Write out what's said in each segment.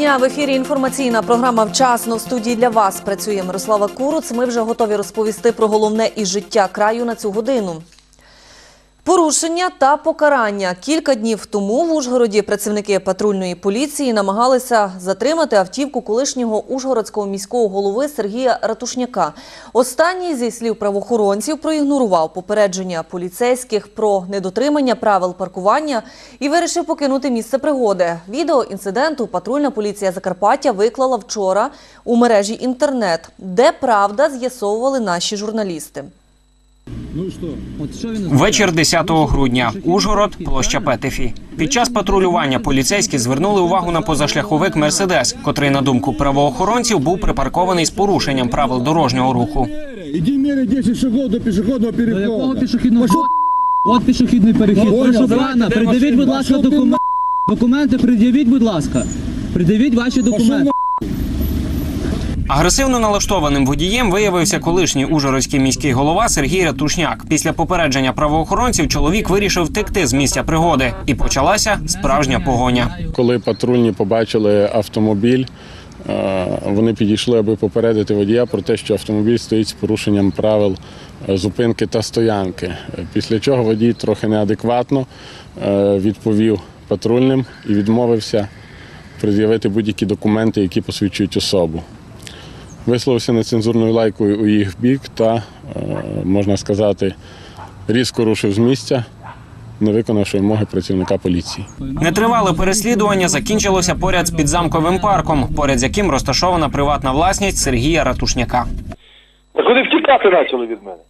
Дня в ефірі. Інформаційна програма вчасно в студії для вас працює Мирослава Куруц. Ми вже готові розповісти про головне із життя краю на цю годину. Порушення та покарання. Кілька днів тому в Ужгороді працівники патрульної поліції намагалися затримати автівку колишнього ужгородського міського голови Сергія Ратушняка. Останній, зі слів правоохоронців, проігнорував попередження поліцейських про недотримання правил паркування і вирішив покинути місце пригоди. Відео інциденту патрульна поліція Закарпаття виклала вчора у мережі інтернет, де правда з'ясовували наші журналісти. Вечір 10 грудня. Ужгород, площа Петефі. Під час патрулювання поліцейські звернули увагу на позашляховик Мерседес, котрий, на думку правоохоронців, був припаркований з порушенням правил дорожнього руху. Иди меряй 10 шагов до пешеходного До пішохідного От пішохідний перехід. Прошу пана, де придивіть, будь ласка, документи. Документи пред'явіть, будь ласка. Придивіть ваші документи. Агресивно налаштованим водієм виявився колишній ужгородський міський голова Сергій Ратушняк. Після попередження правоохоронців чоловік вирішив втекти з місця пригоди, і почалася справжня погоня. Коли патрульні побачили автомобіль, е, вони підійшли, аби попередити водія про те, що автомобіль стоїть з порушенням правил е, зупинки та стоянки. Після чого водій трохи неадекватно е, відповів патрульним і відмовився пред'явити будь-які документи, які посвідчують особу. Висловився нецензурною лайкою у їх бік та, е, можна сказати, різко рушив з місця, не виконавши вимоги працівника поліції. Нетривале переслідування закінчилося поряд з підзамковим парком, поряд з яким розташована приватна власність Сергія Ратушняка. Так вони втікати почали від мене.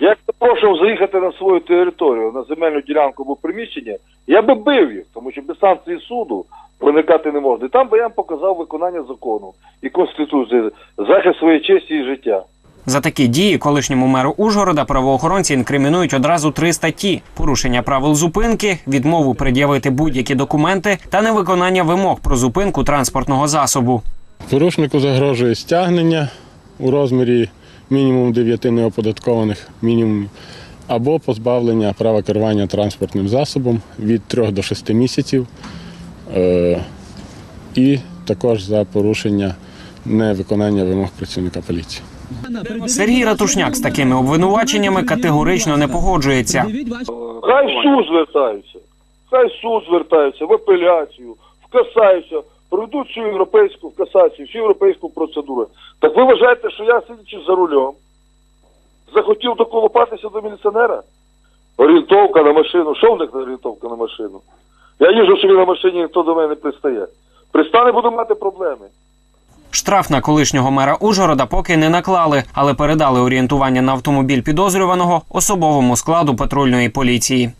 Я їх запрошував заїхати на свою територію, на земельну ділянку або приміщення, я би бив їх, тому що без санкції суду проникати не можна. І там би я їм показав виконання закону і конституції, захист своєї честі і життя. За такі дії колишньому меру Ужгорода правоохоронці інкримінують одразу три статті: порушення правил зупинки, відмову пред'явити будь-які документи та невиконання вимог про зупинку транспортного засобу. Порушнику загрожує стягнення у розмірі мінімум 9 неоподаткованих мінімумів або позбавлення права керування транспортним засобом від 3 до 6 місяців, і також за порушення невиконання вимог працівника поліції. Сергій Ратушняк з такими обвинуваченнями категорично не погоджується. Хай суд звертаються, хай суд звертаються, в апеляцію, в касацію, проведуть всю європейську в касацію, всю європейську процедуру. Так ви вважаєте, що я сидячи за рулем, захотів доколупатися до міліціонера? Орієнтовка на машину. Що в них за орієнтовка на машину? Я їжджу собі на машині, ніхто до мене не пристає. Пристане, буду мати проблеми. Штраф на колишнього мера Ужгорода поки не наклали, але передали орієнтування на автомобіль підозрюваного особовому складу патрульної поліції.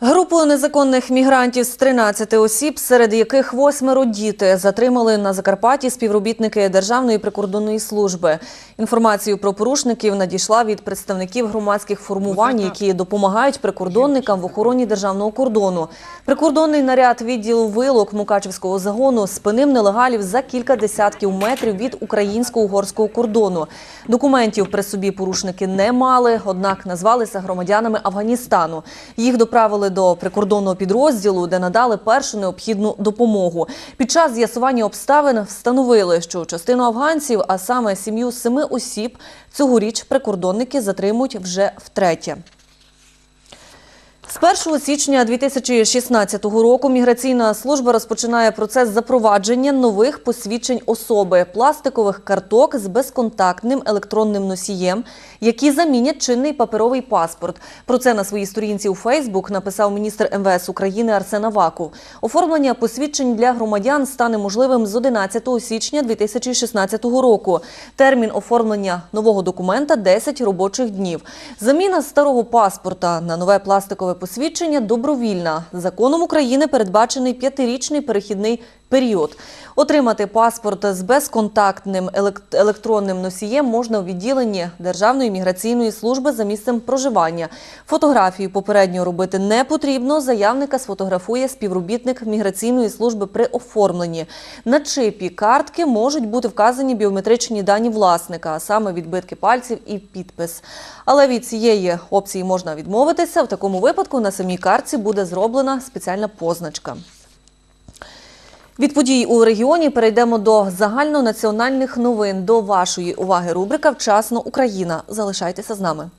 Групу незаконних мігрантів з 13 осіб, серед яких восьмеро діти, затримали на Закарпатті співробітники Державної прикордонної служби. Інформацію про порушників надійшла від представників громадських формувань, які допомагають прикордонникам в охороні державного кордону. Прикордонний наряд відділу вилок Мукачевського загону спинив нелегалів за кілька десятків метрів від українсько-угорського кордону. Документів при собі порушники не мали, однак назвалися громадянами Афганістану. Їх доправили до прикордонного підрозділу, де надали першу необхідну допомогу. Під час з'ясування обставин встановили, що частину афганців, а саме сім'ю семи осіб, цьогоріч прикордонники затримують вже втретє. З 1 січня 2016 року міграційна служба розпочинає процес запровадження нових посвідчень особи пластикових карток з безконтактним електронним носієм, які замінять чинний паперовий паспорт. Про це на своїй сторінці у Фейсбук написав міністр МВС України Арсен Аваков. Оформлення посвідчень для громадян стане можливим з 11 січня 2016 року. Термін оформлення нового документа 10 робочих днів. Заміна старого паспорта на нове пластикове посвідчення добровільна. Законом України передбачений п'ятирічний перехідний період. Отримати паспорт з безконтактним елек- електронним носієм можна у відділенні Державної міграційної служби за місцем проживання. Фотографію попередньо робити не потрібно. Заявника сфотографує співробітник міграційної служби при оформленні. На чипі картки можуть бути вказані біометричні дані власника, а саме відбитки пальців і підпис. Але від цієї опції можна відмовитися. В такому випадку на самій картці буде зроблена спеціальна позначка. Від подій у регіоні перейдемо до загальнонаціональних новин. До вашої уваги рубрика Вчасно Україна. Залишайтеся з нами.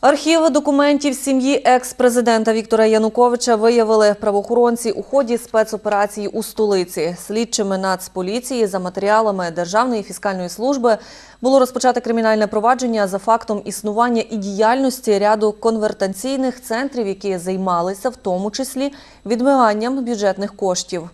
Архів документів сім'ї екс-президента Віктора Януковича виявили правоохоронці у ході спецоперації у столиці. Слідчими Нацполіції за матеріалами Державної фіскальної служби було розпочати кримінальне провадження за фактом існування і діяльності ряду конвертаційних центрів, які займалися в тому числі відмиванням бюджетних коштів.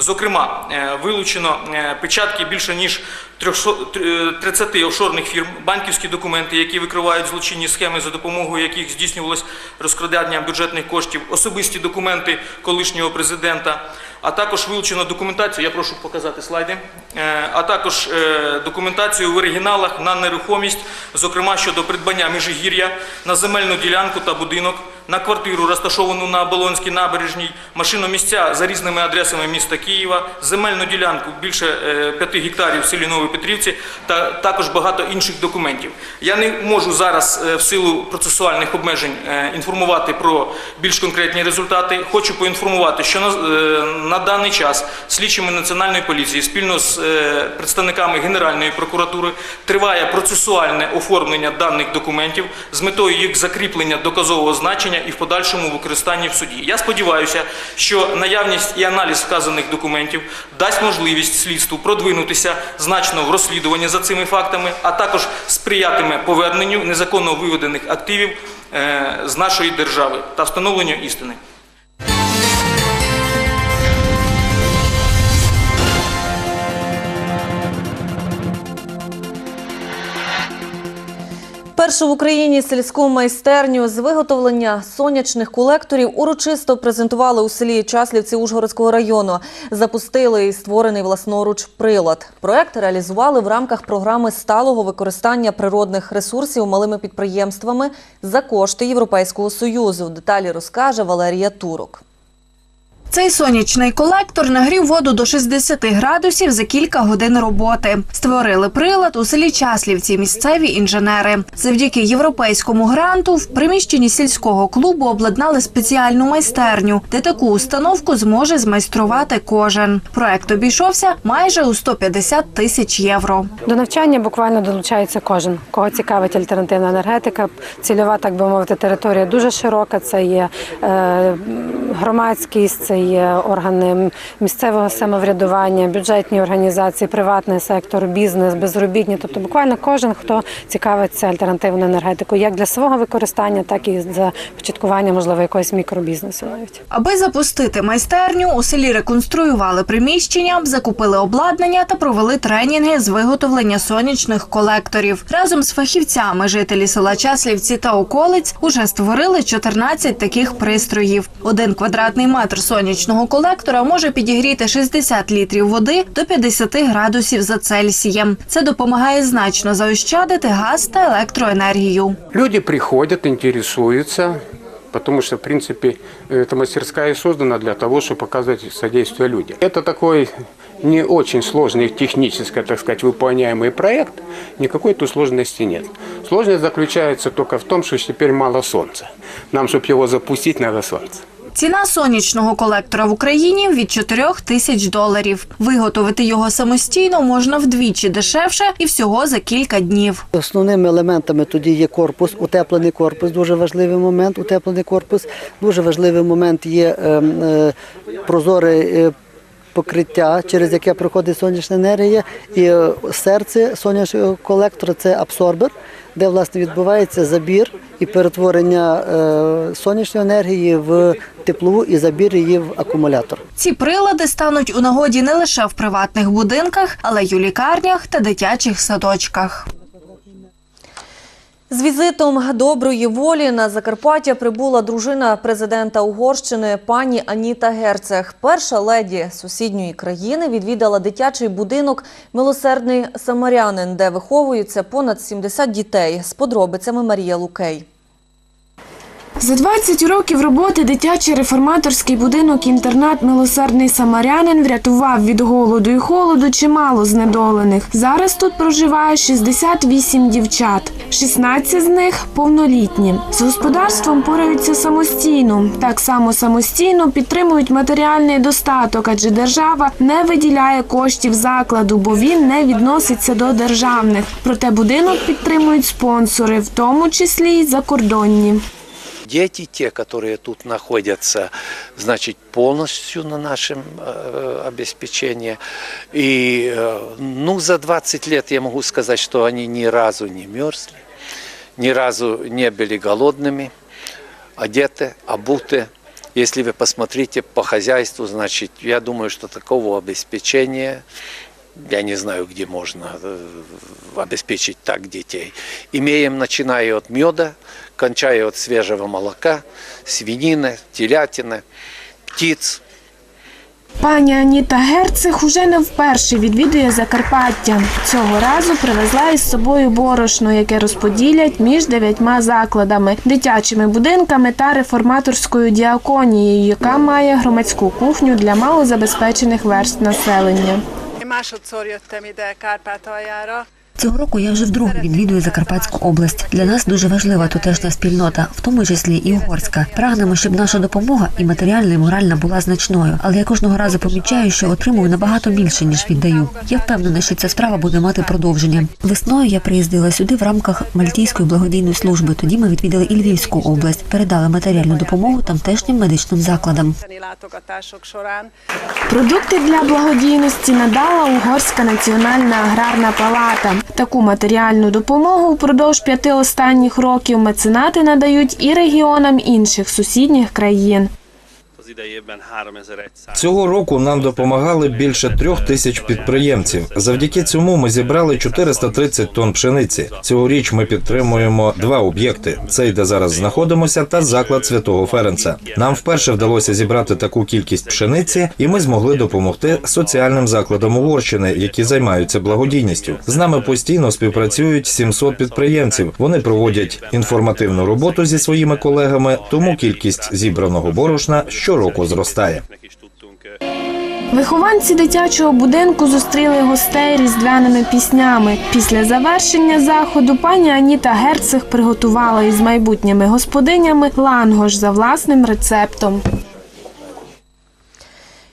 Зокрема, е, вилучено е, печатки більше ніж 300 е, 30 офшорних фірм, банківські документи, які викривають злочинні схеми, за допомогою яких здійснювалось розкрадання бюджетних коштів, особисті документи колишнього президента, а також вилучено документацію. Я прошу показати слайди, е, а також е, документацію в оригіналах на нерухомість, зокрема щодо придбання міжгір'я на земельну ділянку та будинок на квартиру, розташовану на Оболонській набережній, машиномісця за різними адресами міста Києва, земельну ділянку більше 5 гектарів в селі Новопетрівці та також багато інших документів. Я не можу зараз е, в силу процесуальних обмежень е, інформувати про більш конкретні результати. Хочу поінформувати, що на, е, на даний час слідчими Національної поліції спільно з е, представниками Генеральної прокуратури триває процесуальне оформлення даних документів з метою їх закріплення доказового значення і в подальшому використанні в суді. Я сподіваюся, що наявність і аналіз вказаних документів дасть можливість слідству продвинутися значно в розслідуванні за цими фактами, а також сприятиме поверненню незаконно виведених активів е, з нашої держави та встановленню істини. Першу в Україні сільську майстерню з виготовлення сонячних колекторів урочисто презентували у селі Часлівці Ужгородського району. Запустили і створений власноруч прилад. Проект реалізували в рамках програми сталого використання природних ресурсів малими підприємствами за кошти Європейського союзу. Деталі розкаже Валерія Турок. Цей сонячний колектор нагрів воду до 60 градусів за кілька годин роботи. Створили прилад у селі Часлівці місцеві інженери. Завдяки європейському гранту в приміщенні сільського клубу обладнали спеціальну майстерню, де таку установку зможе змайструвати кожен. Проект обійшовся майже у 150 тисяч євро. До навчання буквально долучається кожен, кого цікавить альтернативна енергетика. Цільова, так би мовити, територія дуже широка. Це є е, громадськість, це є органи місцевого самоврядування, бюджетні організації, приватний сектор, бізнес, безробітні. Тобто, буквально кожен, хто цікавиться альтернативною енергетикою, як для свого використання, так і за початкування, можливо, якогось мікробізнесу навіть. Аби запустити майстерню, у селі реконструювали приміщення, закупили обладнання та провели тренінги з виготовлення сонячних колекторів. Разом з фахівцями жителі села Часлівці та околиць уже створили 14 таких пристроїв. Один квадратний метр сонячного колектора може підігріти 60 літрів води до 50 градусів за Цельсієм. Це допомагає значно заощадити газ та електроенергію. Люди приходят, интересуются, потому что, в принципе, эта мастерская и создана для того, чтобы показывать содействие людям. Это такой не очень сложный технически, так сказать, выполняемый проект, никакой тут сложности нет. Сложность заключается только в том, что теперь мало солнца. Нам, чтобы его запустить, надо солнце. Ціна сонячного колектора в Україні від 4 тисяч доларів. Виготовити його самостійно можна вдвічі дешевше і всього за кілька днів. Основними елементами тоді є корпус, утеплений корпус, дуже важливий момент. Утеплений корпус. Дуже важливий момент є ем, е, прозоре е, покриття, через яке проходить сонячна енергія. І е, серце сонячного колектора це абсорбер, де власне відбувається забір і перетворення е, сонячної енергії в теплову і забір її в акумулятор. Ці прилади стануть у нагоді не лише в приватних будинках, але й у лікарнях та дитячих садочках. З візитом доброї волі на Закарпаття прибула дружина президента Угорщини пані Аніта Герцег. Перша леді сусідньої країни відвідала дитячий будинок Милосердний Самарянин, де виховуються понад 70 дітей. З подробицями Марія Лукей. За 20 років роботи дитячий реформаторський будинок-інтернат Милосердний Самарянин врятував від голоду і холоду чимало знедолених. Зараз тут проживає 68 дівчат, 16 з них повнолітні. З господарством пораються самостійно. Так само самостійно підтримують матеріальний достаток, адже держава не виділяє коштів закладу, бо він не відноситься до державних. Проте будинок підтримують спонсори, в тому числі й закордонні. Дети, те, которые тут находятся, значит, полностью на нашем э, обеспечении. И, э, ну, за 20 лет я могу сказать, что они ни разу не мерзли, ни разу не были голодными, одеты, обуты. Если вы посмотрите по хозяйству, значит, я думаю, что такого обеспечения я не знаю, где можно э, обеспечить так детей. Имеем, начиная от меда, кончая от свежего молока, свинины, телятины, птиц. Пані Аніта Герцег уже не вперше відвідує Закарпаття. Цього разу привезла із собою борошно, яке розподілять між дев'ятьма закладами, дитячими будинками та реформаторською діаконією, яка має громадську кухню для малозабезпечених верст населення. Másodszor jöttem ide Kárpátaljára. Цього року я вже вдруге відвідую Закарпатську область. Для нас дуже важлива тутешня спільнота, в тому числі і угорська. Прагнемо, щоб наша допомога і матеріальна, і моральна була значною. Але я кожного разу помічаю, що отримую набагато більше ніж віддаю. Я впевнена, що ця справа буде мати продовження. Весною я приїздила сюди в рамках Мальтійської благодійної служби. Тоді ми відвідали і Львівську область, передали матеріальну допомогу тамтешнім медичним закладам. Продукти для благодійності надала Угорська національна аграрна палата. Таку матеріальну допомогу впродовж п'яти останніх років меценати надають і регіонам інших сусідніх країн. Цього року нам допомагали більше трьох тисяч підприємців. Завдяки цьому ми зібрали 430 тонн пшениці. Цьогоріч ми підтримуємо два об'єкти: цей, де зараз знаходимося, та заклад святого Ференца. Нам вперше вдалося зібрати таку кількість пшениці, і ми змогли допомогти соціальним закладам Угорщини, які займаються благодійністю. З нами постійно співпрацюють 700 підприємців. Вони проводять інформативну роботу зі своїми колегами, тому кількість зібраного борошна щороку зростає. Вихованці дитячого будинку зустріли гостей різдвяними піснями. Після завершення заходу пані Аніта Герцех приготувала із майбутніми господинями лангош за власним рецептом.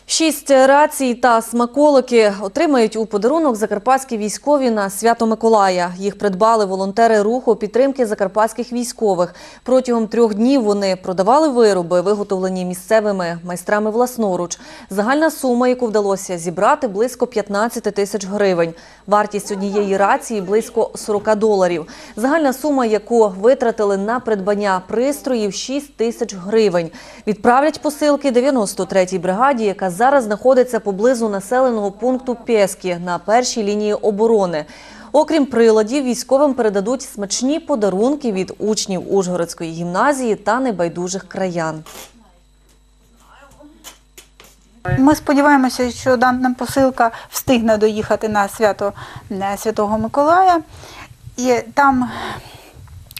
Шість рацій та смаколики отримають у подарунок закарпатські військові на свято Миколая. Їх придбали волонтери руху підтримки закарпатських військових. Протягом трьох днів вони продавали вироби, виготовлені місцевими майстрами власноруч. Загальна сума, яку вдалося зібрати, близько 15 тисяч гривень. Вартість однієї рації близько 40 доларів. Загальна сума, яку витратили на придбання пристроїв, 6 тисяч гривень. Відправлять посилки 93-й бригаді, яка зараз знаходиться поблизу населеного пункту Пєскі на першій лінії оборони. Окрім приладів, військовим передадуть смачні подарунки від учнів Ужгородської гімназії та небайдужих краян. Ми сподіваємося, що дана посилка встигне доїхати на свято е, Святого Миколая. І там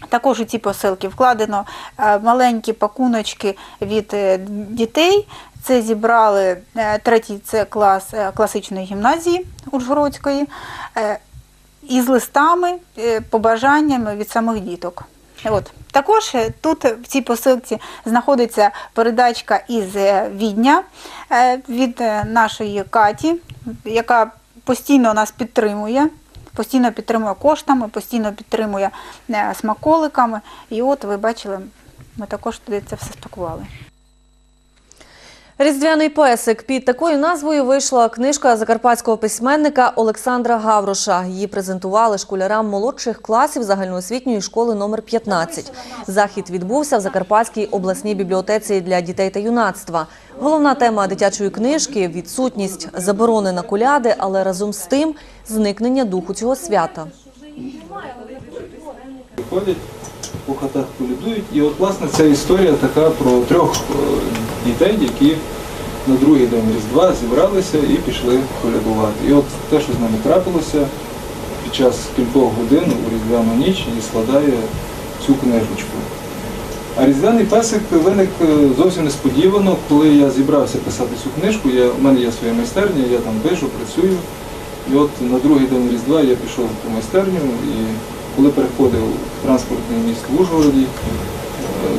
також у ці посилки вкладено е, маленькі пакуночки від е, дітей. Це зібрали е, третій це клас е, класичної гімназії Ужгородської е, із листами, побажаннями від самих діток. От. Також тут в цій посилці знаходиться передачка із Відня від нашої Каті, яка постійно нас підтримує. Постійно підтримує коштами, постійно підтримує смаколиками. І от ви бачили, ми також туди це все спакували. Різдвяний песик під такою назвою вийшла книжка закарпатського письменника Олександра Гавроша. Її презентували школярам молодших класів загальноосвітньої школи номер 15. Захід відбувся в Закарпатській обласній бібліотеці для дітей та юнацтва. Головна тема дитячої книжки відсутність заборони на коляди, але разом з тим зникнення духу цього свята. Ходять по хатах колядують. І от власне ця історія така про трьох е, дітей, які на другий день Різдва зібралися і пішли колядувати. І от те, що з ними трапилося під час кількох годин у Різдвяну ніч, і складає цю книжечку. А різдвяний песик виник е, зовсім несподівано, коли я зібрався писати цю книжку. Я, у мене є своя майстерня, я там пишу, працюю. І от на другий день Різдва я пішов по майстерню і коли переходив в транспортний міст в Ужгороді, е,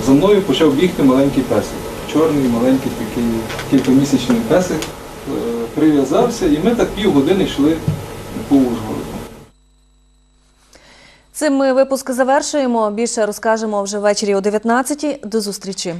за мною почав бігти маленький песик. Чорний, маленький такий кількомісячний песик. Е, Прив'язався і ми так півгодини йшли по Ужгороду. Цим ми випуск завершуємо. Більше розкажемо вже ввечері о 19-й. До зустрічі.